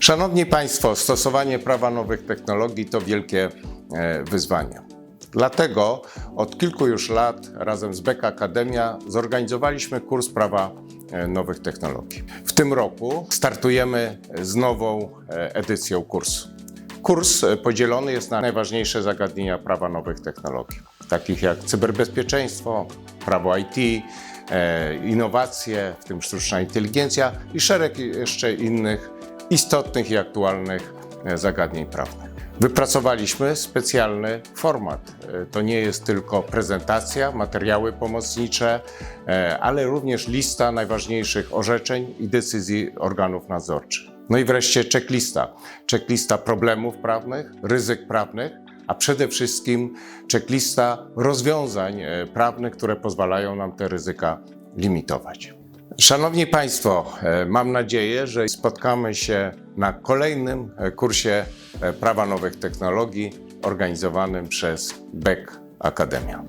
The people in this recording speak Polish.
Szanowni Państwo, stosowanie prawa nowych technologii to wielkie e, wyzwanie. Dlatego od kilku już lat razem z BEK Akademia zorganizowaliśmy kurs prawa e, nowych technologii. W tym roku startujemy z nową e, edycją kursu. Kurs podzielony jest na najważniejsze zagadnienia prawa nowych technologii, takich jak cyberbezpieczeństwo, prawo IT, innowacje, w tym sztuczna inteligencja i szereg jeszcze innych istotnych i aktualnych e, zagadnień prawnych. Wypracowaliśmy specjalny format. E, To nie jest tylko prezentacja, materiały pomocnicze, e, ale również lista najważniejszych orzeczeń i decyzji organów nadzorczych. No i wreszcie checklista. Checklista problemów prawnych, ryzyk prawnych, a przede wszystkim checklista rozwiązań prawnych, które pozwalają nam te ryzyka limitować. Szanowni Państwo, e, mam nadzieję, że spotkamy się na kolejnym e, kursie e, Prawa Nowych Technologii organizowanym przez BEK Akademia.